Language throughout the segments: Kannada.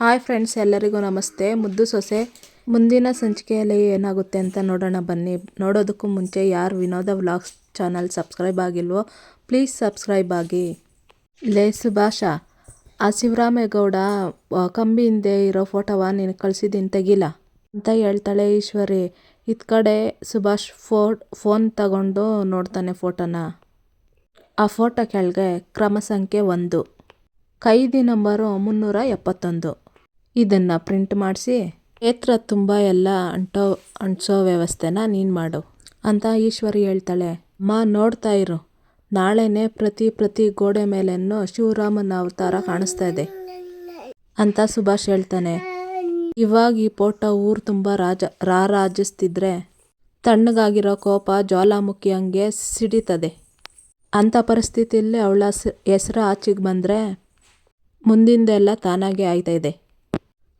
ಹಾಯ್ ಫ್ರೆಂಡ್ಸ್, ಎಲ್ಲರಿಗೂ ನಮಸ್ತೆ. ಮುದ್ದು ಸೊಸೆ, ಮುಂದಿನ ಸಂಚಿಕೆಯಲ್ಲಿ ಏನಾಗುತ್ತೆ ಅಂತ ನೋಡೋಣ ಬನ್ನಿ. ನೋಡೋದಕ್ಕೂ ಮುಂಚೆ ಯಾರು ವಿನೋದ ವ್ಲಾಗ್ಸ್ ಚಾನಲ್ ಸಬ್ಸ್ಕ್ರೈಬ್ ಆಗಿಲ್ವೋ, ಪ್ಲೀಸ್ ಸಬ್ಸ್ಕ್ರೈಬ್ ಆಗಿ. ಲೇ ಸುಭಾಷ, ಆ ಶಿವರಾಮೇಗೌಡ ಕಂಬಿ ಹಿಂದೆ ಇರೋ ಫೋಟೋವ ನೀನು ಕಳಿಸಿದ್ದೀನಿ ತೆಗಿಲ್ಲ ಅಂತ ಹೇಳ್ತಾಳೆ ಈಶ್ವರಿ. ಇತ್ ಕಡೆ ಸುಭಾಷ್ ಫೋ, ಫೋನ್ ತಗೊಂಡು ನೋಡ್ತಾನೆ ಫೋಟೋನ. ಆ ಫೋಟೋ ಕೆಳಗೆ ಕ್ರಮ ಸಂಖ್ಯೆ ಒಂದು. ಕೈದಿ ನಂಬರು ಮುನ್ನೂರ ಎಪ್ಪತ್ತೊಂದು. ಇದನ್ನು ಪ್ರಿಂಟ್ ಮಾಡಿಸಿ, ಕ್ಷೇತ್ರ ತುಂಬ ಎಲ್ಲ ಅಂಟೋ, ಅಂಟಿಸೋ ವ್ಯವಸ್ಥೆನ ನೀನು ಮಾಡು. ಅಂತ ಈಶ್ವರಿ ಹೇಳ್ತಾಳೆ. ಅಮ್ಮ ನೋಡ್ತಾ ಇರು. ನಾಳೆನೇ ಪ್ರತಿ ಪ್ರತಿ ಗೋಡೆ ಮೇಲೆನೂ ಶಿವರಾಮನ ಅವತಾರ ಕಾಣಿಸ್ತಾ ಇದೆ. ಅಂತ ಸುಭಾಷ್ ಹೇಳ್ತಾನೆ. ಇವಾಗ ಈ ಫೋಟೋ ಊರು ತುಂಬ ರಾಜ, ರಾರಾಜಿಸ್ತಿದ್ರೆ ತಣ್ಣಗಾಗಿರೋ ಕೋಪ ಜ್ವಾಲಾಮುಖಿ ಹಂಗೆ ಸಿಡಿತದೆ. ಅಂಥ ಪರಿಸ್ಥಿತಿಯಲ್ಲಿ ಅವಳ ಹೆಸರು ಆಚೆಗೆ ಬಂದರೆ ಮುಂದಿಂದೆಲ್ಲ ತಾನಾಗೆ ಆಯ್ತಾ ಇದೆ.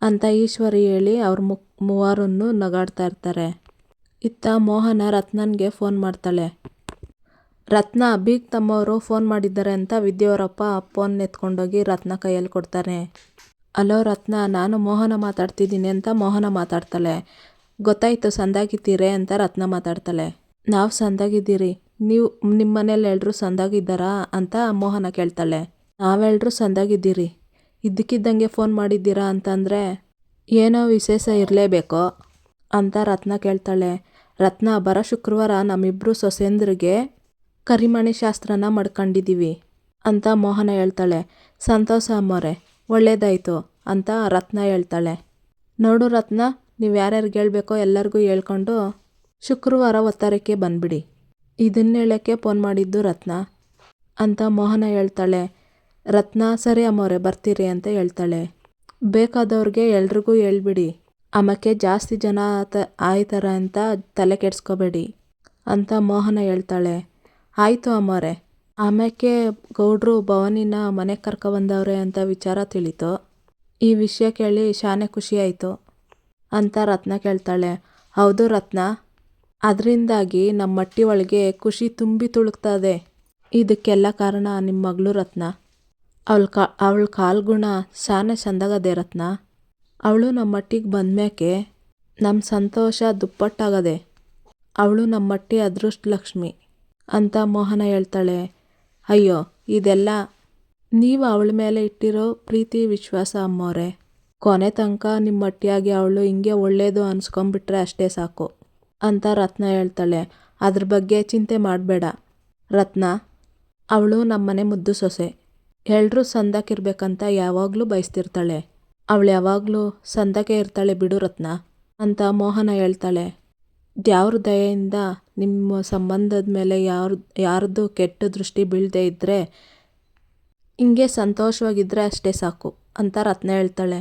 ಅಂತ ಈಶ್ವರಿ ಹೇಳಿ ಅವ್ರ ಮುಕ್ ಮೂವರನ್ನು ನಗಾಡ್ತಾ ಇರ್ತಾರೆ. ಇತ್ತ ಮೋಹನ ರತ್ನನ್ಗೆ ಫೋನ್ ಮಾಡ್ತಾಳೆ. ರತ್ನ, ಬೀಗ್ ತಮ್ಮವರು ಫೋನ್ ಮಾಡಿದ್ದಾರೆ ಅಂತ ವಿದ್ಯವರಪ್ಪ ಫೋನ್ ಎತ್ಕೊಂಡೋಗಿ ರತ್ನ ಕೈಯಲ್ಲಿ ಕೊಡ್ತಾನೆ ಅಲೋ ರತ್ನ, ನಾನು ಮೋಹನ ಮಾತಾಡ್ತಿದ್ದೀನಿ ಅಂತ ಮೋಹನ ಮಾತಾಡ್ತಾಳೆ. ಗೊತ್ತಾಯಿತು, ಸಂದಾಗಿದ್ದೀರೇ ಅಂತ ರತ್ನ ಮಾತಾಡ್ತಾಳೆ. ನಾವು ಸಂದಾಗಿದ್ದೀರಿ. ನೀವು ನಿಮ್ಮ ಮನೇಲಿ ಎಲ್ಲರೂ ಸಂದಾಗಿದ್ದಾರಾ? ಅಂತ ಮೋಹನ ಕೇಳ್ತಾಳೆ. ನಾವೆಲ್ಲರೂ ಸಂದಾಗಿದ್ದೀರಿ. ಇದ್ದಕ್ಕಿದ್ದಂಗೆ ಫೋನ್ ಮಾಡಿದ್ದೀರಾ ಅಂತಂದರೆ, ಏನೋ ವಿಶೇಷ ಇರಲೇಬೇಕೋ ಅಂತ ರತ್ನ ಕೇಳ್ತಾಳೆ. ರತ್ನ, ಬರೋ ಶುಕ್ರವಾರ ನಮ್ಮಿಬ್ಬರು ಸೊಸೆಂದ್ರಿಗೆ ಕರಿಮಣಿ ಶಾಸ್ತ್ರನ ಮಾಡ್ಕೊಂಡಿದ್ದೀವಿ ಅಂತ ಮೋಹನ ಹೇಳ್ತಾಳೆ. ಸಂತೋಷ ಅಮ್ಮೋರೆ, ಒಳ್ಳೇದಾಯಿತು ಅಂತ ರತ್ನ ಹೇಳ್ತಾಳೆ. ನೋಡು ರತ್ನ, ನೀವು ಯಾರ್ಯಾರಿಗೆ ಹೇಳಬೇಕೋ ಎಲ್ಲರಿಗೂ ಹೇಳ್ಕೊಂಡು ಶುಕ್ರವಾರ ಒತ್ತಾರಕ್ಕೆ ಬಂದ್ಬಿಡಿ. ಇದನ್ನ ಹೇಳೋಕ್ಕೆ ಫೋನ್ ಮಾಡಿದ್ದು ರತ್ನ ಅಂತ ಮೋಹನ ಹೇಳ್ತಾಳೆ. ರತ್ನ, ಸರಿ ಅಮ್ಮವ್ರೆ, ಬರ್ತೀರಿ ಅಂತ ಹೇಳ್ತಾಳೆ. ಬೇಕಾದವ್ರಿಗೆ ಎಲ್ರಿಗೂ ಹೇಳ್ಬಿಡಿ. ಆಮೇಲೆ ಜಾಸ್ತಿ ಜನ ತ ಆಯ್ತಾರೆ ಅಂತ ತಲೆ ಕೆಡಿಸ್ಕೋಬೇಡಿ ಅಂತ ಮೋಹನ ಹೇಳ್ತಾಳೆ. ಆಯಿತು ಅಮ್ಮವ್ರೆ. ಆಮೇಲೆ ಗೌಡ್ರು ಭವಾನಿನ ಮನೆಗೆ ಕರ್ಕೊಬಂದವ್ರೆ ಅಂತ ವಿಚಾರ ತಿಳಿತು. ಈ ವಿಷಯ ಕೇಳಿ ಶಾನೆ ಖುಷಿ ಆಯಿತು ಅಂತ ರತ್ನ ಕೇಳ್ತಾಳೆ. ಹೌದು ರತ್ನ, ಅದರಿಂದಾಗಿ ನಮ್ಮ ಮಟ್ಟಿ ಒಳಗೆ ಖುಷಿ ತುಂಬಿ ತುಳುಕ್ತದೆ. ಇದಕ್ಕೆಲ್ಲ ಕಾರಣ ನಿಮ್ಮ ಮಗಳು ರತ್ನ. ಅವಳ ಕಾ, ಅವಳ ಕಾಲ್ಗುಣ ಸಾನೆ ಚಂದಾಗದೆ ರತ್ನ. ಅವಳು ನಮ್ಮ ಮಟ್ಟಿಗೆ ಬಂದ್ಮ್ಯಾಕೆ ನಮ್ಮ ಸಂತೋಷ ದುಪ್ಪಟ್ಟಾಗದೆ. ಅವಳು ನಮ್ಮ ಅದೃಷ್ಟ ಲಕ್ಷ್ಮಿ ಅಂತ ಮೋಹನ ಹೇಳ್ತಾಳೆ. ಅಯ್ಯೋ, ಇದೆಲ್ಲ ನೀವು ಅವಳ ಮೇಲೆ ಇಟ್ಟಿರೋ ಪ್ರೀತಿ, ವಿಶ್ವಾಸ ಅಮ್ಮೋರೆ. ಕೊನೆ ತನಕ ನಿಮ್ಮ ಮಟ್ಟಿಯಾಗಿ ಅವಳು ಹಿಂಗೆ ಒಳ್ಳೇದು ಅನ್ಸ್ಕೊಂಬಿಟ್ರೆ ಅಷ್ಟೇ ಸಾಕು ಅಂತ ರತ್ನ ಹೇಳ್ತಾಳೆ. ಅದ್ರ ಬಗ್ಗೆ ಚಿಂತೆ ಮಾಡಬೇಡ. ರತ್ನ, ಅವಳು ನಮ್ಮನೆ ಮುದ್ದು ಸೊಸೆ. ಎಲ್ರೂ ಸಂದಕ್ಕಿರ್ಬೇಕಂತ ಯಾವಾಗಲೂ ಬಯಸ್ತಿರ್ತಾಳೆ. ಅವಳು ಯಾವಾಗಲೂ ಸಂದಕ್ಕೆ ಇರ್ತಾಳೆ ಬಿಡು ರತ್ನ, ಅಂತ ಮೋಹನ ಹೇಳ್ತಾಳೆ. ದ್ಯಾವ್ರ ದಯೆಯಿಂದ ನಿಮ್ಮ ಸಂಬಂಧದ ಮೇಲೆ ಯಾರು, ಯಾರ್ದು ಕೆಟ್ಟ ದೃಷ್ಟಿ ಬೀಳದೆ ಇದ್ದರೆ ಹಿಂಗೆ ಸಂತೋಷವಾಗಿದ್ದರೆ ಅಷ್ಟೇ ಸಾಕು, ಅಂತ ರತ್ನ ಹೇಳ್ತಾಳೆ.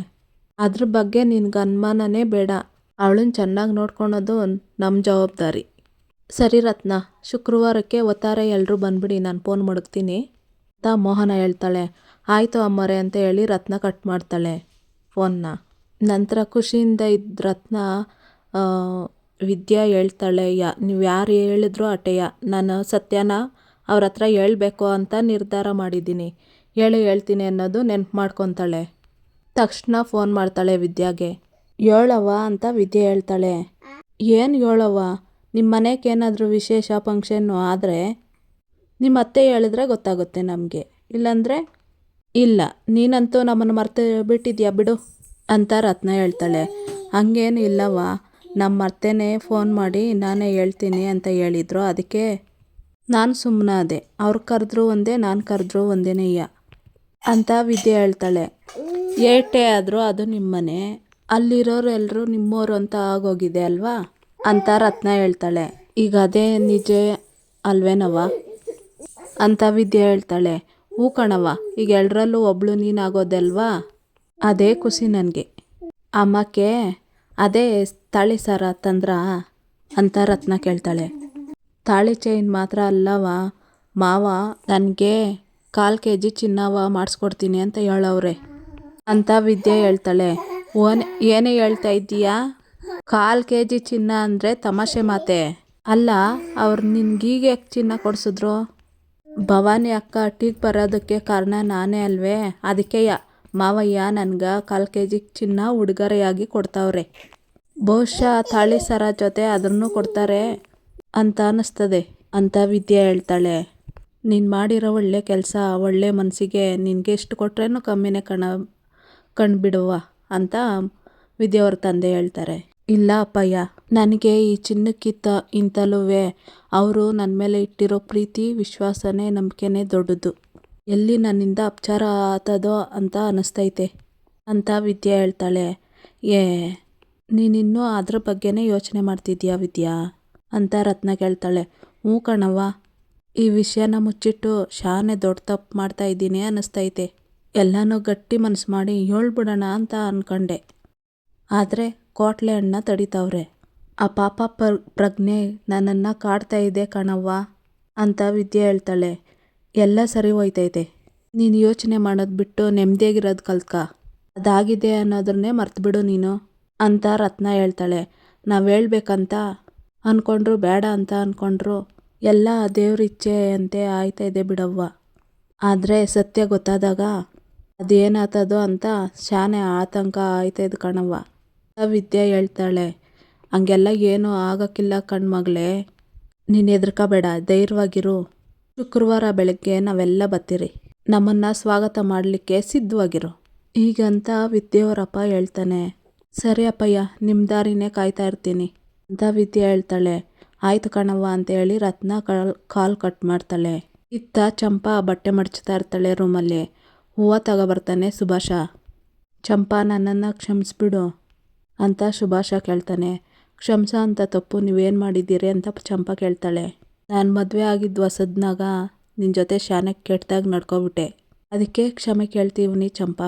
ಅದ್ರ ಬಗ್ಗೆ ನಿನಗೆ ಅನುಮಾನನೇ ಬೇಡ. ಅವಳನ್ನ ಚೆನ್ನಾಗಿ ನೋಡ್ಕೊಳೋದು ನಮ್ಮ ಜವಾಬ್ದಾರಿ. ಸರಿ ರತ್ನ, ಶುಕ್ರವಾರಕ್ಕೆ ಒತ್ತಾರೆ ಎಲ್ಲರೂ ಬಂದ್ಬಿಡಿ, ನಾನು ಫೋನ್ ಮಡಗ್ತೀನಿ ಅಂತ ಮೋಹನ ಹೇಳ್ತಾಳೆ. ಆಯಿತು ಅಮ್ಮರೆ ಅಂತ ಹೇಳಿ ರತ್ನ ಕಟ್ ಮಾಡ್ತಾಳೆ ಫೋನ್ನ. ನಂತರ ಖುಷಿಯಿಂದ ಇದ್ದ ರತ್ನ ವಿದ್ಯಾ ಹೇಳ್ತಾಳೆ, ಯಾ, ನೀವು ಯಾರು ಹೇಳಿದ್ರು ಅಟೆಯ? ನಾನು ಸತ್ಯನ? ಅವ್ರ ಹತ್ರ ಹೇಳಬೇಕು ಅಂತ ನಿರ್ಧಾರ ಮಾಡಿದ್ದೀನಿ. ಹೇಳಿ, ಹೇಳ್ತೀನಿ ಅನ್ನೋದು ನೆನ್ಪು ಮಾಡ್ಕೊತಾಳೆ. ತಕ್ಷಣ ಫೋನ್ ಮಾಡ್ತಾಳೆ ವಿದ್ಯಾಗೆ. ಹೇಳವ್ವ ಅಂತ ವಿದ್ಯೆ ಹೇಳ್ತಾಳೆ. ಏನು ಹೇಳವ್ವ ನಿಮ್ಮ ಮನೆಗೆ ಏನಾದರೂ ವಿಶೇಷ ಫಂಕ್ಷನ್ನು ಆದರೆ ನಿಮ್ಮ ಅತ್ತೆ ಹೇಳಿದ್ರೆ ಗೊತ್ತಾಗುತ್ತೆ ನಮಗೆ. ಇಲ್ಲಾಂದರೆ, ಇಲ್ಲ, ನೀನಂತೂ ನಮ್ಮನ್ನು ಮರ್ತು ಬಿಟ್ಟಿದ್ಯಾ ಬಿಡು, ಅಂತ ರತ್ನ ಹೇಳ್ತಾಳೆ. ಹಂಗೇನು ಇಲ್ಲವ ನಮ್ಮ ಅತ್ತೆನೇ ಫೋನ್ ಮಾಡಿ ನಾನೇ ಹೇಳ್ತೀನಿ ಅಂತ ಹೇಳಿದ್ರು. ಅದಕ್ಕೆ ನಾನು ಸುಮ್ಮನೆ ಅದೇ, ಅವ್ರು ಕರೆದ್ರು ಒಂದೇ, ನಾನು ಕರೆದ್ರು ಒಂದೇನಯ್ಯ ಅಂತ ವಿದ್ಯೆ ಹೇಳ್ತಾಳೆ. ಏಟೇ ಆದರೂ ಅದು ನಿಮ್ಮನೆ, ಅಲ್ಲಿರೋರು ಎಲ್ಲರೂ ನಿಮ್ಮೋರು ಅಂತ ಆಗೋಗಿದೆ ಅಲ್ವಾ, ಅಂತ ರತ್ನ ಹೇಳ್ತಾಳೆ. ಈಗ ಅದೇ ನಿಜ ಅಲ್ವೇನವ್ವ? ಅಂತ ವಿದ್ಯೆ ಹೇಳ್ತಾಳೆ. ಹೂ ಕಣವ ಈಗ ಎಲ್ಲರಲ್ಲೂ ಒಬ್ಳು ನೀನಾಗೋದಲ್ವಾ? ಅದೇ ಖುಷಿ ನನಗೆ. ಅಮ್ಮಕ್ಕೆ, ಅದೇ ತಾಳಿ ಸಾರ ತಂದ್ರ? ಅಂತ ರತ್ನ ಕೇಳ್ತಾಳೆ. ತಾಳಿ ಚೈನ್ ಮಾತ್ರ ಅಲ್ಲವ ಮಾವ, ನನಗೆ ಕಾಲು ಕೆ ಜಿ ಚಿನ್ನವ ಮಾಡಿಸ್ಕೊಡ್ತೀನಿ ಅಂತ ಹೇಳವ್ರೆ. ಅಂತ ವಿದ್ಯೆ ಹೇಳ್ತಾಳೆ. ಓನ್, ಏನೇ ಹೇಳ್ತಾ ಇದ್ದೀಯಾ? ಕಾಲು ಕೆ ಜಿ ಚಿನ್ನ ಅಂದರೆ ತಮಾಷೆ ಮಾತೆ. ಅಲ್ಲ, ಅವ್ರು ನಿನ್ಗೀಗೆ ಚಿನ್ನ ಕೊಡಿಸಿದ್ರು? ಭವಾನಿ ಅಕ್ಕ ಅಟ್ಟಿಗೆ ಬರೋದಕ್ಕೆ ಕಾರಣ ನಾನೇ ಅಲ್ವೇ? ಅದಕ್ಕೆ ಮಾವಯ್ಯ ನನ್ಗೆ ಕಾಲು ಕೆ ಜಿ ಚಿನ್ನ ಉಡುಗೊರೆಯಾಗಿ ಕೊಡ್ತಾವ್ರೆ. ಬಹುಶಃ ತಾಳಿ ಸರ ಜೊತೆ ಅದನ್ನು ಕೊಡ್ತಾರೆ ಅಂತ ಅನ್ನಿಸ್ತದೆ, ಅಂತ ವಿದ್ಯೆ ಹೇಳ್ತಾಳೆ. ನೀನು ಮಾಡಿರೋ ಒಳ್ಳೆ ಕೆಲಸ, ಒಳ್ಳೆ ಮನಸ್ಸಿಗೆ ನಿನಗೆ ಎಷ್ಟು ಕೊಟ್ರೇನು ಕಮ್ಮಿನೇ ಕಣ, ಕಣ್ಬಿಡುವ, ಅಂತ ವಿದ್ಯಾವ್ರ ತಂದೆ ಹೇಳ್ತಾರೆ. ಇಲ್ಲ ಅಪ್ಪಯ್ಯ ನನಗೆ ಈ ಚಿನ್ನಕ್ಕಿಂತ ಇಂತಲೂ ಅವರು ನನ್ನ ಮೇಲೆ ಇಟ್ಟಿರೋ ಪ್ರೀತಿ, ವಿಶ್ವಾಸನೇ ನಂಬಿಕೆನೇ ದೊಡ್ಡದು. ಎಲ್ಲಿ ನನ್ನಿಂದ ಅಪಚಾರ ಆತದೋ ಅಂತ ಅನ್ನಿಸ್ತೈತೆ ಅಂತ ವಿದ್ಯೆ ಹೇಳ್ತಾಳೆ. ಏ, ನೀನಿನ್ನೂ ಅದ್ರ ಬಗ್ಗೆನೇ ಯೋಚನೆ ಮಾಡ್ತಿದ್ಯಾ ವಿದ್ಯಾ? ಅಂತ ರತ್ನ ಕೇಳ್ತಾಳೆ. ಹ್ಞೂ ಕಣವ್ವ. ಈ ವಿಷಯನ ಮುಚ್ಚಿಟ್ಟು ಶಾನೆ ದೊಡ್ಡ ತಪ್ಪು ಮಾಡ್ತಾ ಇದ್ದೀನಿ ಅನ್ನಿಸ್ತೈತೆ ಎಲ್ಲನೂ ಗಟ್ಟಿ ಮನಸ್ಸು ಮಾಡಿ ಹೇಳ್ಬಿಡೋಣ ಅಂತ ಅಂದ್ಕೊಂಡೆ ಆದರೆ, ಕೋಟ್ಲೆ ಹಣ್ಣ ತಡಿತಾವ್ರೆ. ಆ ಪಾಪ ಪ್ರ, ಪ್ರಜ್ಞೆ ನನ್ನನ್ನು ಕಾಡ್ತಾ ಇದೆ ಕಣವ್ವ ಅಂತ ವಿದ್ಯೆ ಹೇಳ್ತಾಳೆ. ಎಲ್ಲ ಸರಿ ಹೋಯ್ತೈತೆ. ನೀನು ಯೋಚನೆ ಮಾಡೋದು ಬಿಟ್ಟು ನೆಮ್ಮದಿಯಾಗಿರೋದು ಕಲ್ತ್ಕ. ಅದಾಗಿದೆ ಅನ್ನೋದನ್ನೇ ಮರ್ತುಬಿಡು ನೀನು ಅಂತ ರತ್ನ ಹೇಳ್ತಾಳೆ. ನಾವು ಹೇಳ್ಬೇಕಂತ ಅಂದ್ಕೊಂಡ್ರು ಬೇಡ ಅಂತ ಅಂದ್ಕೊಂಡ್ರು ಎಲ್ಲ ದೇವ್ರ ಇಚ್ಛೆಯಂತೆ ಆಯ್ತಾ ಇದೆ ಬಿಡವ್ವ. ಆದರೆ ಸತ್ಯ ಗೊತ್ತಾದಾಗ ಅದೇನಾತದೋ ಅಂತ ಶಾನೆ ಆತಂಕ ಆಯ್ತದ ಕಣವ್ವ. ವಿದ್ಯೆ ಹೇಳ್ತಾಳೆ. ಹಂಗೆಲ್ಲ ಏನೂ ಆಗೋಕ್ಕಿಲ್ಲ ಕಣ್ಮಗಳೇ. ನೀನು ಹೆದರ್ಕೋಬೇಡ ಧೈರ್ಯವಾಗಿರು ಶುಕ್ರವಾರ ಬೆಳಗ್ಗೆ ನಾವೆಲ್ಲ ಬರ್ತೀರಿ ನಮ್ಮನ್ನು ಸ್ವಾಗತ ಮಾಡಲಿಕ್ಕೆ ಸಿದ್ಧವಾಗಿರು. ಈಗಂತ ವಿದ್ಯೆಯವರಪ್ಪ ಹೇಳ್ತಾನೆ, ಸರಿ ಅಪ್ಪಯ್ಯ ನಿಮ್ಮ ದಾರಿನೇ ಕಾಯ್ತಾ ಇರ್ತೀನಿ. ಅಂತ ವಿದ್ಯೆ ಹೇಳ್ತಾಳೆ. ಆಯ್ತು ಕಣವ್ವ, ಅಂತ ಹೇಳಿ ರತ್ನ ಕಾಲ್ ಕಾಲ್ ಕಟ್ ಮಾಡ್ತಾಳೆ. ಇತ್ತ ಚಂಪಾ ಬಟ್ಟೆ ಮಡಚ್ತಾ ಇರ್ತಾಳೆ ರೂಮಲ್ಲಿ. ಹೂವು ತಗೊಬರ್ತಾನೆ ಸುಭಾಷ. ಚಂಪಾ ನನ್ನನ್ನು ಕ್ಷಮಿಸ್ಬಿಡು, ಅಂತ ಸುಭಾಷ ಕೇಳ್ತಾನೆ. ಕ್ಷಮಿಸ ಅಂತ ತಪ್ಪು, ನೀವೇನು ಮಾಡಿದ್ದೀರಿ ಅಂತ ಚಂಪ ಕೇಳ್ತಾಳೆ. ನಾನು ಮದುವೆ ಆಗಿದ್ದು ಹೊಸದ್ನಾಗ ನಿನ್ನ ಜೊತೆ ಶಾನಕ್ಕೆ ಕೆಟ್ಟದಾಗ ನಡ್ಕೊಬಿಟ್ಟೆ. ಅದಕ್ಕೆ ಕ್ಷಮೆ ಕೇಳ್ತೀವಿ ಚಂಪ.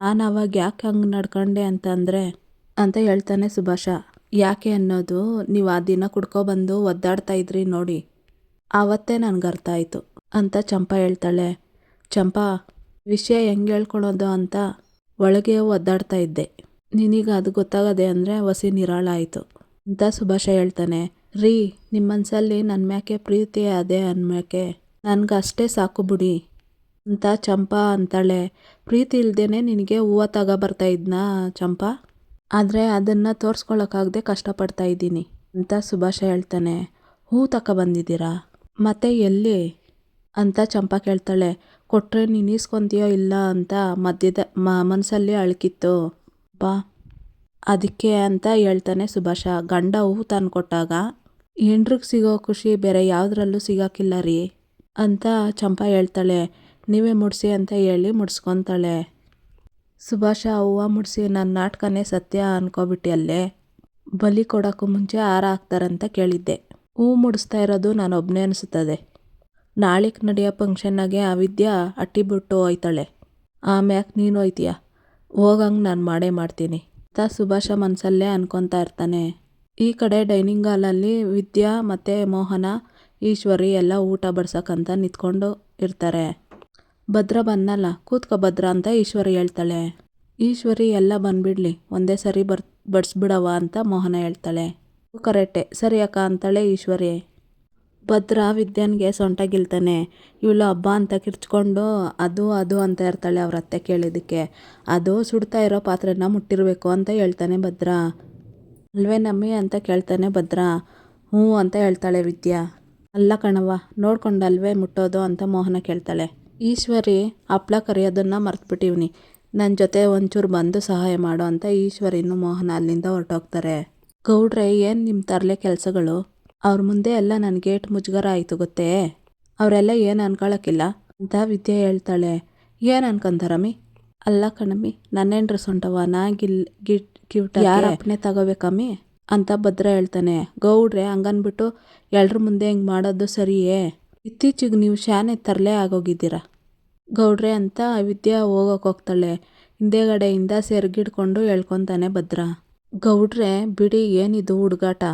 ನಾನು ಅವಾಗ ಯಾಕೆ ಹಂಗೆ ನಡ್ಕೊಂಡೆ ಅಂತ ಅಂದರೆ, ಅಂತ ಹೇಳ್ತಾನೆ ಸುಭಾಷ. ಯಾಕೆ ಅನ್ನೋದು ನೀವು ಆ ದಿನ ಕುಡ್ಕೊಬಂದು ಒದ್ದಾಡ್ತಾ ಇದ್ರಿ ನೋಡಿ. ಆವತ್ತೇ ನನಗೆ ಅರ್ಥ ಆಯಿತು, ಅಂತ ಚಂಪಾ ಹೇಳ್ತಾಳೆ. ಚಂಪಾ, ವಿಷಯ ಹೆಂಗೆ ಹೇಳ್ಕೊಳೋದು ಅಂತ ಒಳಗೆ ಒದ್ದಾಡ್ತಾ ಇದ್ದೆ. ನಿನಗೆ ಅದು ಗೊತ್ತಾಗದೆ ಅಂದರೆ ವಸಿ ನಿರಾಳ ಆಯಿತು ಅಂತ ಸುಭಾಷ ಹೇಳ್ತಾನೆ. ರೀ ನಿಮ್ಮ ಮನಸ್ಸಲ್ಲಿ ನನ್ನ ಮ್ಯಾಕೆ ಪ್ರೀತಿ ಅದೇ ಅನ್ಮ್ಯಾಕೆ. ನನಗೆ ಅಷ್ಟೇ ಸಾಕು ಬಿಡಿ. ಅಂತ ಚಂಪಾ ಅಂತಾಳೆ. ಪ್ರೀತಿ ಇಲ್ದೇನೆ ನಿನಗೆ ಹೂವು ತಗೊಬರ್ತಾ ಇದ್ನಾ ಚಂಪಾ? ಆದರೆ ಅದನ್ನು ತೋರಿಸ್ಕೊಳ್ಳೋಕ್ಕಾಗದೆ ಕಷ್ಟಪಡ್ತಾ ಇದ್ದೀನಿ ಅಂತ ಸುಭಾಷ ಹೇಳ್ತಾನೆ. ಹೂ ತಕ ಬಂದಿದ್ದೀರಾ? ಮತ್ತೆ ಎಲ್ಲಿ? ಅಂತ ಚಂಪಾ ಕೇಳ್ತಾಳೆ. ಕೊಟ್ಟರೆ ನೀನು ಇಸ್ಕೊಂತೀಯೋ ಇಲ್ಲ ಅಂತ ಮಧ್ಯದ ಮನಸ್ಸಲ್ಲಿ ಅಳ್ಕಿತ್ತು. ಬಾ ಅದಕ್ಕೆ ಅಂತ ಹೇಳ್ತಾನೆ ಸುಭಾಷ. ಗಂಡ ಹೂವು ತಂದು ಕೊಟ್ಟಾಗ, ಹೆಂಡ್ರಿಗೆ ಸಿಗೋ ಖುಷಿ ಬೇರೆ ಯಾವುದ್ರಲ್ಲೂ ಸಿಗೋಕ್ಕಿಲ್ಲ ರೀ ಅಂತ ಚಂಪಾ ಹೇಳ್ತಾಳೆ. ನೀವೇ ಮುಡಿಸಿ ಅಂತ ಹೇಳಿ ಮುಡಿಸ್ಕೊತಾಳೆ. ಸುಭಾಷ ಹೂವು ಮುಡಿಸಿ ನನ್ನ ನಾಟಕನೇ ಸತ್ಯ ಅನ್ಕೋಬಿಟ್ಟು ಅಲ್ಲೇ. ಬಲಿ ಕೊಡೋಕ್ಕೂ ಮುಂಚೆ ಹಾರ ಹಾಕ್ತಾರಂತ ಕೇಳಿದ್ದೆ. ಹೂ ಮುಡಿಸ್ತಾ ಇರೋದು ನಾನು ಒಬ್ಬನೇ ಅನಿಸುತ್ತದೆ. ನಾಳೆಗೆ ನಡೆಯೋ ಫಂಕ್ಷನ್ನಾಗೆ ಆ ವಿದ್ಯಾ ಅಟ್ಟಿ ಬಿಟ್ಟು ಹೋಯ್ತಾಳೆ. ಆಮ್ಯಾಕೆ ನೀನು ಹೋಯ್ತೀಯ? ಹೋಗಂಗೆ ನಾನು ಮಾಡೇ ಮಾಡ್ತೀನಿ. ಅಂತ ಸುಭಾಷ ಮನಸ್ಸಲ್ಲೇ ಅನ್ಕೊತಾ ಇರ್ತಾನೆ. ಈ ಕಡೆ ಡೈನಿಂಗ್ ಹಾಲಲ್ಲಿ ವಿದ್ಯಾ ಮತ್ತು ಮೋಹನ, ಈಶ್ವರಿ ಎಲ್ಲ ಊಟ ಬಡ್ಸೋಕ್ಕಂತ ನಿಂತ್ಕೊಂಡು ಇರ್ತಾರೆ. ಭದ್ರ ಬಂದಲ್ಲ ಕೂತ್ಕೋ ಭದ್ರ ಅಂತ ಈಶ್ವರಿ ಹೇಳ್ತಾಳೆ. ಈಶ್ವರಿ ಎಲ್ಲ ಬಂದ್ಬಿಡ್ಲಿ, ಒಂದೇ ಸರಿ ಬರ್ ಬಡಿಸ್ಬಿಡವ ಅಂತ ಮೋಹನ ಹೇಳ್ತಾಳೆ. ಕರೆಕ್ಟೆ, ಸರಿ ಅಕ್ಕ ಅಂತಾಳೆ ಈಶ್ವರಿ ಭದ್ರ ವಿದ್ಯಾನ್ಗೆ ಸೊಂಟ ಗಿಲ್ತಾನೆ ಇವಳು ಹಬ್ಬ ಅಂತ ಕಿರ್ಚ್ಕೊಂಡು ಅದು ಅದು ಅಂತ ಇರ್ತಾಳೆ ಅವ್ರ ಅತ್ತೆ ಕೇಳಿದ್ದಕ್ಕೆ. ಅದು ಸುಡ್ತಾ ಇರೋ ಪಾತ್ರೆನ ಮುಟ್ಟಿರಬೇಕು ಅಂತ ಹೇಳ್ತಾನೆ ಭದ್ರ. ಅಲ್ವೇ ನಮ್ಮಿ ಅಂತ ಕೇಳ್ತಾನೆ ಭದ್ರ. ಹ್ಞೂ ಅಂತ ಹೇಳ್ತಾಳೆ ವಿದ್ಯಾ. ಅಲ್ಲ ಕಣವ್ವ, ನೋಡ್ಕೊಂಡಲ್ವೇ ಮುಟ್ಟೋದು ಅಂತ ಮೋಹನ ಕೇಳ್ತಾಳೆ. ಈಶ್ವರಿ, ಹಪ್ಳ ಕರಿಯೋದನ್ನು ಮರ್ತ್ಬಿಟ್ಟಿವ್ನಿ. ನನ್ನ ಜೊತೆ ಒಂಚೂರು ಬಂದು ಸಹಾಯ ಮಾಡು ಅಂತ ಈಶ್ವರಿನೂ ಮೋಹನ ಅಲ್ಲಿಂದ ಹೊರಟೋಗ್ತಾರೆ. ಗೌಡ್ರೆ, ಏನು ನಿಮ್ಮ ತರಲೆ ಕೆಲಸಗಳು? ಅವ್ರ ಮುಂದೆ ಎಲ್ಲ ನನ್ನ ಗೇಟ್ ಮುಜುಗರ ಆಯಿತು, ಗೊತ್ತೇ? ಅವರೆಲ್ಲ ಏನು ಅನ್ಕೊಳಕ್ಕಿಲ್ಲ ಅಂತ ವಿದ್ಯೆ ಹೇಳ್ತಾಳೆ. ಏನು ಅನ್ಕೊಂತಾರಮ್ಮಿ ಅಲ್ಲ ಕಣಮ್ಮಿ ನನ್ನೇನು ಸೊಂಟವ, ನಾ ಗಿಲ್, ಗಿಟ್ ಕಿವಿಟ ಯಾರ ಅಪ್ಪನೆ ತಗೋಬೇಕಮ್ಮಿ ಅಂತ ಭದ್ರ ಹೇಳ್ತಾನೆ. ಗೌಡ್ರೆ, ಹಂಗನ್ಬಿಟ್ಟು ಎಲ್ರ ಮುಂದೆ ಹಿಂಗೆ ಮಾಡೋದು ಸರಿಯೇ? ಇತ್ತೀಚೆಗೆ ನೀವು ಶಾನೆ ತರಲೇ ಆಗೋಗಿದ್ದೀರಾ? ಗೌಡ್ರೆ ಅಂತ ವಿದ್ಯಾ ಹೋಗೋಕೆ ಹೋಗ್ತಾಳೆ. ಹಿಂದೆಗಡೆಯಿಂದ ಸೆರ್ಗಿಡ್ಕೊಂಡು ಹೇಳ್ಕೊತಾನೆ ಭದ್ರ. ಗೌಡ್ರೆ, ಬಿಡಿ, ಏನಿದು ಹುಡುಗಾಟ?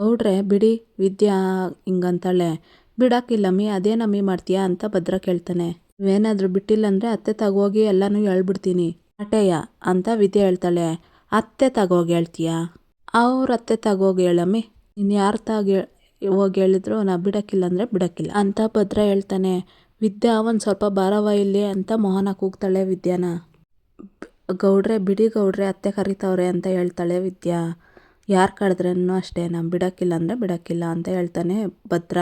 ಗೌಡ್ರೆ ಬಿಡಿ, ವಿದ್ಯಾ ಹಿಂಗಂತಾಳೆ. ಬಿಡಾಕಿಲ್ಲಮ್ಮಿ ಅದೇನಮ್ಮಿ ಮಾಡ್ತೀಯಾ ಅಂತ ಭದ್ರ ಕೇಳ್ತಾನೆ. ನೀವೇನಾದರೂ ಬಿಟ್ಟಿಲ್ಲ ಅಂದರೆ ಅತ್ತೆ ತಗೋಗಿ ಎಲ್ಲನೂ ಹೇಳ್ಬಿಡ್ತೀನಿ. ಅಟೆಯ ಅಂತ ವಿದ್ಯೆ ಹೇಳ್ತಾಳೆ. ಅತ್ತೆ ತಗೋಗಿ ಹೇಳ್ತೀಯಾ? ಅವ್ರ ಅತ್ತೆ ತಗೋಗಿ ಹೇಳಮ್ಮಿ ನೀನು ಯಾರು ತಾಗಿ ಹೋಗಿ ಹೇಳಿದ್ರು, ನಾ ಬಿಡಕ್ಕಿಲ್ಲ ಅಂದರೆ ಬಿಡಕ್ಕಿಲ್ಲ ಅಂತ ಭದ್ರ ಹೇಳ್ತಾನೆ. ವಿದ್ಯಾ ಒಂದು ಸ್ವಲ್ಪ ಭಾರವ ಇಲ್ಲಿ ಅಂತ ಮೋಹನ ಕೂಗ್ತಾಳೆ ವಿದ್ಯಾನ. ಗೌಡ್ರೆ, ಬಿಡಿ ಗೌಡ್ರೆ, ಅತ್ತೆ ಕರಿತಾವ್ರೆ ಅಂತ ಹೇಳ್ತಾಳೆ ವಿದ್ಯಾ. ಯಾರು ಕಳೆದ್ರೂ ಅಷ್ಟೇ, ನಾನು ಬಿಡೋಕ್ಕಿಲ್ಲ ಅಂದರೆ ಬಿಡೋಕ್ಕಿಲ್ಲ ಅಂತ ಹೇಳ್ತಾನೆ ಭದ್ರ.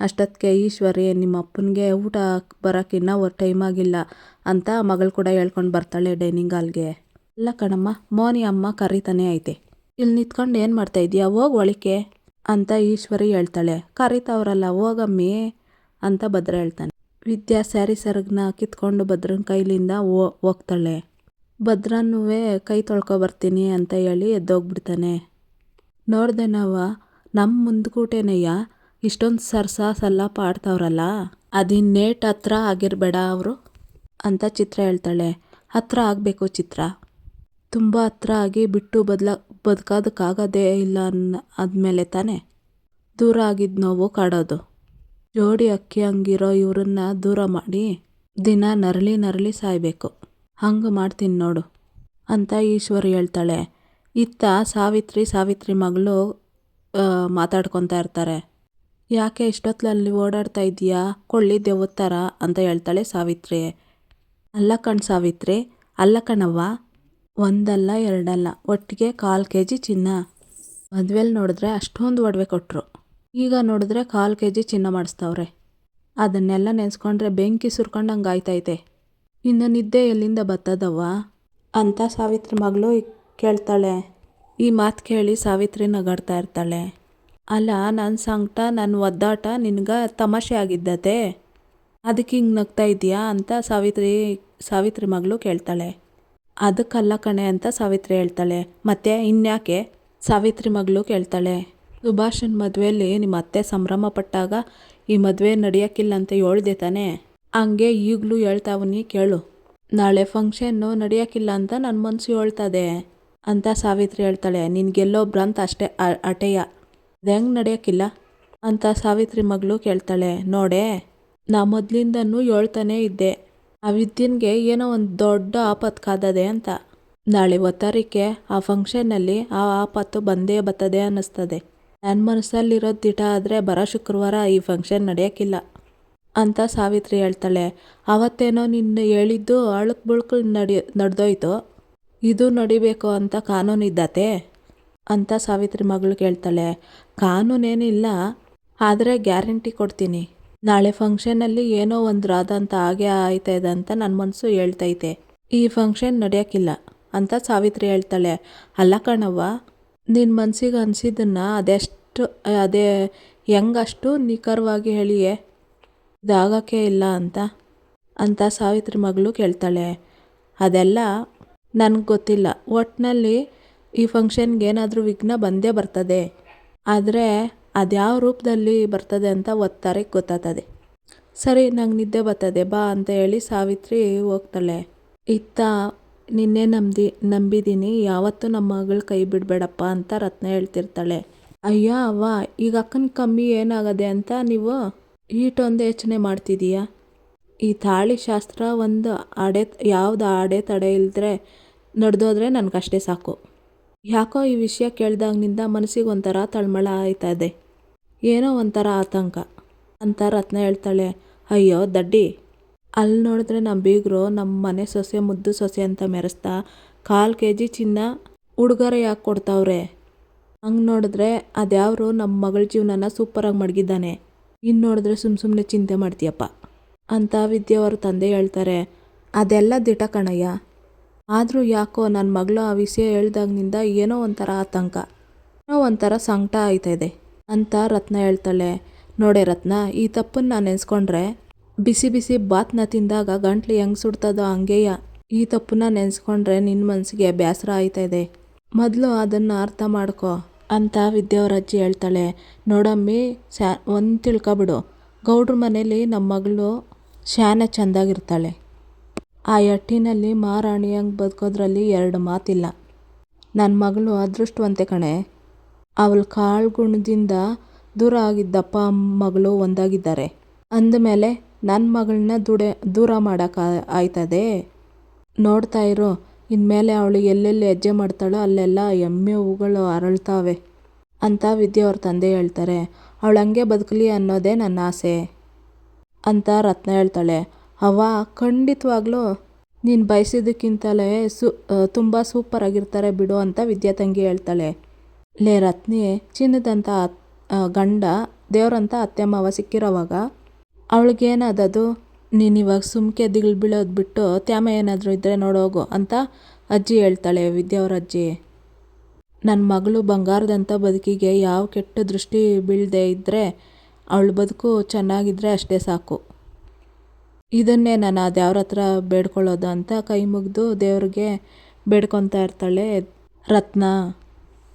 ಅಷ್ಟೊತ್ತಿಗೆ ಈಶ್ವರಿ, ನಿಮ್ಮ ಅಪ್ಪನಿಗೆ ಊಟ ಬರೋಕ್ಕಿನ್ನ ಟೈಮ್ ಆಗಿಲ್ಲ ಅಂತ ಮಗಳು ಕೂಡ ಹೇಳ್ಕೊಂಡು ಬರ್ತಾಳೆ ಡೈನಿಂಗ್ ಹಾಲ್ಗೆ. ಇಲ್ಲ ಕಣಮ್ಮ, ಮೋನಿ ಅಮ್ಮ ಕರೀತಾನೆ ಐತೆ. ಇಲ್ಲಿ ನಿಂತ್ಕೊಂಡು ಏನು ಮಾಡ್ತಾ ಇದೀಯಾ? ಹೋಗಿ ಒಳಿಕೆ ಅಂತ ಈಶ್ವರಿ ಹೇಳ್ತಾಳೆ. ಕರಿತವ್ರಲ್ಲ ಹೋಗಮ್ಮಿ ಅಂತ ಭದ್ರ ಹೇಳ್ತಾನೆ. ವಿದ್ಯಾ ಸ್ಯಾರಿ ಸರಗ್ನ ಕಿತ್ಕೊಂಡು ಭದ್ರನ ಕೈಲಿಂದ ಹೋಗ್ತಾಳೆ. ಭದ್ರನೂ ಕೈ ತೊಳ್ಕೊ ಬರ್ತೀನಿ ಅಂತ ಹೇಳಿ ಎದ್ದೋಗ್ಬಿಡ್ತಾನೆ. ನೋಡ್ದೆ ನಮ್ಮ ಮುಂದ್ಕೂಟೇನಯ್ಯ ಇಷ್ಟೊಂದು ಸರ್ಸ ಸಲ್ಲಾಪ ಅದಿನ್ ಅದಿನ್ನೇಟ್ ಹತ್ರ ಆಗಿರಬೇಡ ಅವರು ಅಂತ ಚಿತ್ರ ಹೇಳ್ತಾಳೆ. ಹತ್ರ ಆಗಬೇಕು ಚಿತ್ರ. ತುಂಬ ಹತ್ರ ಆಗಿ ಬಿಟ್ಟು ಬದಲ, ಬದುಕೋದಕ್ಕಾಗೋದೇ ಇಲ್ಲ ಅನ್ನ ಆದಮೇಲೆ ತಾನೇ. ದೂರ ಆಗಿದ್ದ ನೋವು ಕಾಡೋದು. ಜೋಡಿ ಅಕ್ಕಿ ಹಂಗಿರೋ ಇವ್ರನ್ನ ದೂರ ಮಾಡಿ ದಿನ ನರಳಿ ನರಳಿ ಸಾಯಬೇಕು. ಹಂಗೆ ಮಾಡ್ತೀನಿ ನೋಡು ಅಂತ ಈಶ್ವರಿ ಹೇಳ್ತಾಳೆ. ಇತ್ತ ಸಾವಿತ್ರಿ ಸಾವಿತ್ರಿ ಮಗಳು ಮಾತಾಡ್ಕೊತಾ ಇರ್ತಾರೆ. ಯಾಕೆ ಇಷ್ಟೊತ್ತಲಲ್ಲಿ ಓಡಾಡ್ತಾ ಇದೀಯಾ ಕೊಳ್ಳಿ ದೆವ್ವದ ಅಂತ ಹೇಳ್ತಾಳೆ ಸಾವಿತ್ರಿ. ಅಲ್ಲ ಕಣ್ ಸಾವಿತ್ರಿ, ಅಲ್ಲ ಕಣವ್ವ. ಒಂದಲ್ಲ, ಎರಡಲ್ಲ, ಒಟ್ಟಿಗೆ ಕಾಲು ಕೆ ಜಿ ಚಿನ್ನ. ಮದುವೆಲಿ ನೋಡಿದ್ರೆ ಅಷ್ಟೊಂದು ಒಡವೆ ಕೊಟ್ಟರು ಈಗ ನೋಡಿದ್ರೆ ಕಾಲು ಕೆ ಜಿ ಚಿನ್ನ ಮಾಡಿಸ್ತವ್ರೆ. ಅದನ್ನೆಲ್ಲ ನೆನೆಸ್ಕೊಂಡ್ರೆ ಬೆಂಕಿ ಸುರ್ಕೊಂಡಂಗೆ ಆಯ್ತೈತೆ ಇನ್ನು ನಿದ್ದೆ ಎಲ್ಲಿಂದ ಬತ್ತದವ್ವ? ಅಂತ ಸಾವಿತ್ರಿ ಮಗಳು ಕೇಳ್ತಾಳೆ. ಈ ಮಾತು ಕೇಳಿ ಸಾವಿತ್ರಿ ನಗಾಡ್ತಾ ಇರ್ತಾಳೆ. ಅಲ್ಲ ನನ್ನ ಸಂಕಟ ನನ್ನ ಒದ್ದಾಟ ನಿನ್ಗೆ ತಮಾಷೆ ಆಗಿದ್ದತೆ. ಅದಕ್ಕೆ ಹಿಂಗೆ ನಗ್ತಾ ಇದೆಯಾ ಅಂತ ಸಾವಿತ್ರಿ ಸಾವಿತ್ರಿ ಮಗಳು ಕೇಳ್ತಾಳೆ. ಅದಕ್ಕಲ್ಲ ಕಣೆ ಅಂತ ಸಾವಿತ್ರಿ ಹೇಳ್ತಾಳೆ. ಮತ್ತೆ ಇನ್ಯಾಕೆ? ಸಾವಿತ್ರಿ ಮಗಳು ಕೇಳ್ತಾಳೆ. ಸುಭಾಷನ್ ಮದುವೆಯಲ್ಲಿ ನಿಮ್ಮ ಅತ್ತೆ ಸಂಭ್ರಮ ಪಟ್ಟಾಗ ಈ ಮದುವೆ ನಡೆಯೋಕ್ಕಿಲ್ಲ ಅಂತ ಹೇಳ್ದೆ ತಾನೆ. ಹಂಗೆ ಈಗಲೂ ಹೇಳ್ತಾವನಿ ಕೇಳು. ನಾಳೆ ಫಂಕ್ಷನ್ನು ನಡೆಯೋಕ್ಕಿಲ್ಲ ಅಂತ ನನ್ನ ಮನಸ್ಸು ಹೇಳ್ತದೆ ಅಂತ ಸಾವಿತ್ರಿ ಹೇಳ್ತಾಳೆ. ನಿನ್ಗೆಲ್ಲೊಬ್ರು ಅಂತ ಅಷ್ಟೇ ಅಟೆಯ. ಅದು ಹೆಂಗೆ ನಡೆಯೋಕ್ಕಿಲ್ಲ ಅಂತ ಸಾವಿತ್ರಿ ಮಗಳು ಕೇಳ್ತಾಳೆ. ನೋಡೆ, ನಾ ಮೊದಲಿಂದನೂ ಹೇಳ್ತಾನೆ ಇದ್ದೆ. ಆ ವಿದ್ಯನ್ಗೆ ಏನೋ ಒಂದು ದೊಡ್ಡ ಆಪತ್ತು ಕಾದದೆ ಅಂತ. ನಾಳೆ ಒತ್ತಾರಿಕೆ, ಆ ಫಂಕ್ಷನ್ನಲ್ಲಿ ಆ ಆಪತ್ತು ಬಂದೇ ಬತ್ತದೆ ಅನ್ನಿಸ್ತದೆ. ನನ್ನ ಮನಸ್ಸಲ್ಲಿರೋದು ದಿಟ ಆದರೆ ಬರೋ ಶುಕ್ರವಾರ ಈ ಫಂಕ್ಷನ್ ನಡೆಯೋಕ್ಕಿಲ್ಲ ಅಂತ ಸಾವಿತ್ರಿ ಹೇಳ್ತಾಳೆ. ಅವತ್ತೇನೋ ನಿನ್ನ ಹೇಳಿದ್ದು ಅಳುಕು ಬುಳುಕು ನಡೆಯ, ನಡೆದೋಯ್ತು. ಇದು ನಡಿಬೇಕು ಅಂತ ಕಾನೂನಿದ್ದತೆ? ಅಂತ ಸಾವಿತ್ರಿ ಮಗಳು ಕೇಳ್ತಾಳೆ. ಕಾನೂನೇನಿಲ್ಲ, ಆದರೆ ಗ್ಯಾರಂಟಿ ಕೊಡ್ತೀನಿ. ನಾಳೆ ಫಂಕ್ಷನಲ್ಲಿ ಏನೋ ಒಂದು ರಾದಂತ ಹಾಗೆ ಆಯ್ತದೆ ಅಂತ ನನ್ನ ಮನಸ್ಸು ಹೇಳ್ತೈತೆ. ಈ ಫಂಕ್ಷನ್ ನಡೆಯೋಕ್ಕಿಲ್ಲ ಅಂತ ಸಾವಿತ್ರಿ ಹೇಳ್ತಾಳೆ. ಅಲ್ಲ ಕಣವ್ವ ನಿನ್ನ ಮನಸ್ಸಿಗೆ ಅನಿಸಿದ್ದನ್ನು ಅದೆಷ್ಟು, ಅದೇ ಹೆಂಗಷ್ಟು ನಿಖರವಾಗಿ ಹೇಳಿಯೇ? ಇದಾಗೋಕ್ಕೆ ಇಲ್ಲ ಅಂತ ಅಂತ ಸಾವಿತ್ರಿ ಮಗಳು ಕೇಳ್ತಾಳೆ. ಅದೆಲ್ಲ ನನಗೆ ಗೊತ್ತಿಲ್ಲ. ಒಟ್ಟಿನಲ್ಲಿ ಈ ಫಂಕ್ಷನ್ಗೆ ಏನಾದರೂ ವಿಘ್ನ ಬಂದೇ ಬರ್ತದೆ. ಆದರೆ ಅದ್ಯಾವ ರೂಪದಲ್ಲಿ ಬರ್ತದೆ ಅಂತ ಒತ್ತಾರೆ ಗೊತ್ತಾಗ್ತದೆ. ಸರಿ, ನಂಗೆ ನಿದ್ದೆ ಬರ್ತದೆ, ಬಾ ಅಂತ ಹೇಳಿ ಸಾವಿತ್ರಿ ಹೋಗ್ತಾಳೆ. ಇತ್ತ, ನಿನ್ನೆ ನಂಬಿ ನಂಬಿದ್ದೀನಿ ಯಾವತ್ತೂ ನಮ್ಮ ಮಗಳು ಕೈ ಬಿಡಬೇಡಪ್ಪ ಅಂತ ರತ್ನ ಹೇಳ್ತಿರ್ತಾಳೆ. ಅಯ್ಯ ಅವ್ವ, ಈಗ ಅಕ್ಕನ ಕಮ್ಮಿ ಏನಾಗದೆ ಅಂತ ನೀವು ಈಟೊಂದು ಯೋಚನೆ ಮಾಡ್ತಿದೀಯಾ? ಈ ತಾಳಿ ಶಾಸ್ತ್ರ ಒಂದು ಅಡೆ, ಯಾವ್ದು ಅಡೆ ತಡೆ ಇಲ್ದ್ರೆ ನಡೆದೋದ್ರೆ ನನಗಷ್ಟೇ ಸಾಕು. ಯಾಕೋ ಈ ವಿಷಯ ಕೇಳಿದಾಗಿನಿಂದ ಮನಸ್ಸಿಗೆ ಒಂಥರ ತಳ್ಮಳ ಇದೆ. ಏನೋ ಒಂಥರ ಆತಂಕ. ಅಂತ ರತ್ನ ಹೇಳ್ತಾಳೆ, ಅಯ್ಯೋ ದಡ್ಡಿ, ಅಲ್ಲಿ ನೋಡಿದ್ರೆ ನಮ್ಮ ಬೀಗರು ನಮ್ಮ ಮನೆ ಸೊಸೆ ಮುದ್ದು ಸೊಸೆ ಅಂತ ಮೆರೆಸ್ತಾ ಕಾಲು ಕೆ ಜಿ ಚಿನ್ನ ಉಡುಗೊರೆ ಯಾಕೆ ಕೊಡ್ತಾವ್ರೆ? ಹಂಗೆ ನೋಡಿದ್ರೆ ಅದ್ಯಾವರು ನಮ್ಮ ಮಗಳ ಜೀವನನ ಸೂಪರಾಗಿ ಮಡಗಿದ್ದಾನೆ. ಇನ್ನು ನೋಡಿದ್ರೆ ಸುಮ್ಮ ಸುಮ್ಮನೆ ಚಿಂತೆ ಮಾಡ್ತೀಯಪ್ಪ. ಅಂತ ವಿದ್ಯೆ ಅವ್ರ ತಂದೆ ಹೇಳ್ತಾರೆ, ಅದೆಲ್ಲ ದಿಟ ಕಣಯ್ಯ. ಆದರೂ ಯಾಕೋ ನನ್ನ ಮಗಳು ಆ ವಿಷಯ ಹೇಳ್ದಾಗ್ನಿಂದ ಏನೋ ಒಂಥರ ಆತಂಕ. ಏನೋ ಒಂಥರ ಸಂಕಟ ಆಯ್ತಾಯಿದೆ ಅಂತ ರತ್ನ ಹೇಳ್ತಾಳೆ. ನೋಡೆ ರತ್ನ, ಈ ತಪ್ಪನ್ನು ನಾನು ನೆನೆಸ್ಕೊಂಡ್ರೆ ಬಿಸಿ ಬಿಸಿ ಬಾತ್ನ ತಿಂದಾಗ ಗಂಟ್ಲು ಹೆಂಗೆ ಸುಡ್ತದೋ ಹಂಗೆಯ. ಈ ತಪ್ಪನ್ನ ನೆನೆಸ್ಕೊಂಡ್ರೆ ನಿನ್ನ ಮನಸ್ಸಿಗೆ ಬೇಸರ ಇದೆ ಮೊದಲು ಅದನ್ನು ಅರ್ಥ ಮಾಡ್ಕೋ ಅಂತ ವಿದ್ಯಾವರಜ್ಜಿ ಹೇಳ್ತಾಳೆ. ನೋಡಮ್ಮಿ ಸ್ಯಾ ಒಂದು ತಿಳ್ಕೊಬಿಡು. ಗೌಡ್ರ ಮನೇಲಿ ನಮ್ಮ ಮಗಳು ಶ್ಯಾನ ಚೆಂದಾಗಿರ್ತಾಳೆ ಆ ಎಟ್ಟಿನಲ್ಲಿ ಮಹಾರಾಣಿಯಂಗೆ ಬದುಕೋದ್ರಲ್ಲಿ ಎರಡು ಮಾತಿಲ್ಲ. ನನ್ನ ಮಗಳು ಅದೃಷ್ಟವಂತೆ ಕಣೆ. ಅವಳ ಕಾಳು ಗುಣದಿಂದ ದೂರ ಆಗಿದ್ದಪ್ಪ ಮಗಳು ಒಂದಾಗಿದ್ದಾರೆ. ಅಂದಮೇಲೆ ನನ್ನ ಮಗಳನ್ನ ದುಡೆ, ದೂರ ಮಾಡೋಕೆ ಆಯ್ತದೆ? ನೋಡ್ತಾ ಇರೋ, ಇನ್ಮೇಲೆ ಅವಳು ಎಲ್ಲೆಲ್ಲಿ ಹೆಜ್ಜೆ ಮಾಡ್ತಾಳೋ ಅಲ್ಲೆಲ್ಲ ಎಮ್ಮೆ ಹೂಗಳು ಅರಳ್ತಾವೆ ಅಂತ ವಿದ್ಯೆ ಅವ್ರ ತಂದೆ ಹೇಳ್ತಾರೆ. ಅವಳು ಹಂಗೆ ಬದುಕಲಿ ಅನ್ನೋದೇ ನನ್ನ ಆಸೆ ಅಂತ ರತ್ನ ಹೇಳ್ತಾಳೆ. ಅವ್ವ, ಖಂಡಿತವಾಗ್ಲೂ ನೀನು ಬಯಸಿದ್ದಕ್ಕಿಂತಲೇ ಸು ತುಂಬ ಸೂಪರ್ ಆಗಿರ್ತಾರೆ ಬಿಡು ಅಂತ ವಿದ್ಯಾ ತಂಗಿ ಹೇಳ್ತಾಳೆ. ಲೇ, ರತ್ನಿ ಚಿನ್ನದಂಥ ಗಂಡ, ದೇವ್ರಂತ ಅತ್ತೆ ಮಾವ ಸಿಕ್ಕಿರೋವಾಗ ಅವಳಿಗೇನದದು? ನೀನು ಇವಾಗ ಸುಮ್ಕೆ ದಿಗ್ಲು ಬೀಳೋದು ಬಿಟ್ಟು ತ್ಯಾಮ ಏನಾದರೂ ಇದ್ದರೆ ನೋಡೋಗು ಅಂತ ಅಜ್ಜಿ ಹೇಳ್ತಾಳೆ ವಿದ್ಯಾವ್ರ ಅಜ್ಜಿ. ನನ್ನ ಮಗಳು ಬಂಗಾರದಂಥ ಬದುಕಿಗೆ ಯಾವ ಕೆಟ್ಟ ದೃಷ್ಟಿ ಬೀಳದೆ ಇದ್ದರೆ ಅವಳ ಬದುಕು ಚೆನ್ನಾಗಿದ್ದರೆ ಅಷ್ಟೇ ಸಾಕು. ಇದನ್ನೇ ನಾನು ಆ ದೇವ್ರ ಹತ್ರ ಬೇಡ್ಕೊಳ್ಳೋದು ಅಂತ ಕೈ ಮುಗಿದು ದೇವ್ರಿಗೆ ಬೇಡ್ಕೊತಾ ಇರ್ತಾಳೆ ರತ್ನ.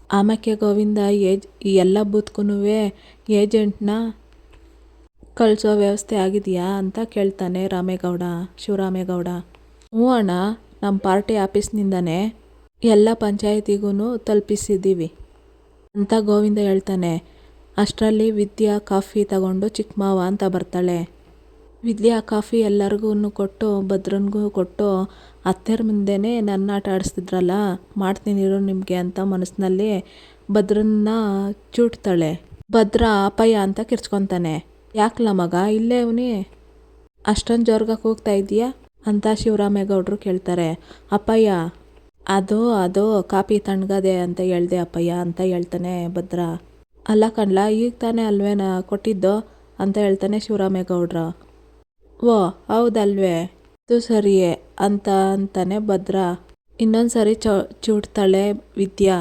ಆಮೇಲೆ ಗೋವಿಂದ ಏಜ್, ಈ ಎಲ್ಲ ಬೂತ್ಗೂ ಏಜೆಂಟ್ನ ಕಳಿಸೋ ವ್ಯವಸ್ಥೆ ಆಗಿದೆಯಾ ಅಂತ ಕೇಳ್ತಾನೆ ರಾಮೇಗೌಡ, ಶಿವರಾಮೇಗೌಡ. ಹ್ಞೂ ಅಣ್ಣ, ನಮ್ಮ ಪಾರ್ಟಿ ಆಫೀಸ್ನಿಂದನೇ ಎಲ್ಲ ಪಂಚಾಯತಿಗೂ ತಲುಪಿಸಿದ್ದೀವಿ ಅಂತ ಗೋವಿಂದ ಹೇಳ್ತಾನೆ. ಅಷ್ಟರಲ್ಲಿ ವಿದ್ಯಾ ಕಾಫಿ ತಗೊಂಡು ಚಿಕ್ಕಮಾವ ಅಂತ ಬರ್ತಾಳೆ. ವಿದ್ಯಾ ಕಾಫಿ ಎಲ್ಲರಿಗೂ ಕೊಟ್ಟು, ಭದ್ರನಿಗೂ ಕೊಟ್ಟು ಅತ್ತೆಯರ ಮುಂದೆನೇ ನನ್ನ ಆಟ ಆಡಿಸ್ತಿದ್ರಲ್ಲ, ಮಾಡ್ತೀನಿ ಇರು ನಿಮಗೆ ಅಂತ ಮನಸ್ಸಿನಲ್ಲಿ ಭದ್ರನ್ನ ಚೂಟ್ತಾಳೆ. ಭದ್ರ ಅಪಾಯ ಅಂತ ಕಿರ್ಚ್ಕೊತಾನೆ. ಯಾಕಲ ಮಗ? ಇಲ್ಲೇ ಅವನಿ. ಅಷ್ಟೊಂದು ಜೋರ್ಗಕ್ಕೆ ಹೋಗ್ತಾ ಇದೀಯಾ ಅಂತ ಶಿವರಾಮೇಗೌಡರು ಕೇಳ್ತಾರೆ. ಅಪ್ಪಯ್ಯ ಅದು ಅದು ಕಾಪಿ ತಣ್ಣಗದೆ ಅಂತ ಹೇಳ್ದೆ ಅಪ್ಪಯ್ಯ ಅಂತ ಹೇಳ್ತಾನೆ ಭದ್ರ. ಅಲ್ಲ ಕಣ್ಲ, ಈಗ ತಾನೇ ಅಲ್ವೇನ ಕೊಟ್ಟಿದ್ದು ಅಂತ ಹೇಳ್ತಾನೆ ಶಿವರಾಮೇಗೌಡ್ರ. ಓ, ಹೌದಲ್ವೇ. ಅದು ಸರಿಯೇ, ಅಂತ ಅಂತಾನೆ ಭದ್ರ. ಇನ್ನೊಂದು ಸಾರಿ ಚ, ಚೂಡ್ತಾಳೆ ವಿದ್ಯಾ.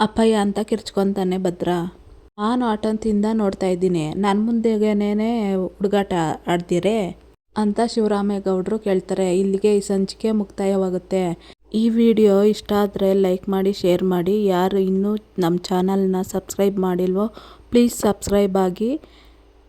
ಅಪ್ಪಯ್ಯ ಅಂತ ಕಿರ್ಚ್ಕೊತಾನೆ ಭದ್ರ. ನಾನು ಆಟಂತಿಂದ ನೋಡ್ತಾ ಇದ್ದೀನಿ. ನನ್ನ ಮುಂದೆಗೇನೇ ಹುಡುಗಾಟ ಆಡ್ತೀರೇ? ಅಂತ ಶಿವರಾಮೇಗೌಡರು ಕೇಳ್ತಾರೆ. ಇಲ್ಲಿಗೆ ಈ ಸಂಚಿಕೆ ಮುಕ್ತಾಯವಾಗುತ್ತೆ. ಈ ವಿಡಿಯೋ ಇಷ್ಟ ಆದರೆ ಲೈಕ್ ಮಾಡಿ, ಶೇರ್ ಮಾಡಿ. ಯಾರು ಇನ್ನೂ ನಮ್ಮ ಚಾನಲ್ನ ಸಬ್ಸ್ಕ್ರೈಬ್ ಮಾಡಿಲ್ವೋ, ಪ್ಲೀಸ್ ಸಬ್ಸ್ಕ್ರೈಬ್ ಆಗಿ.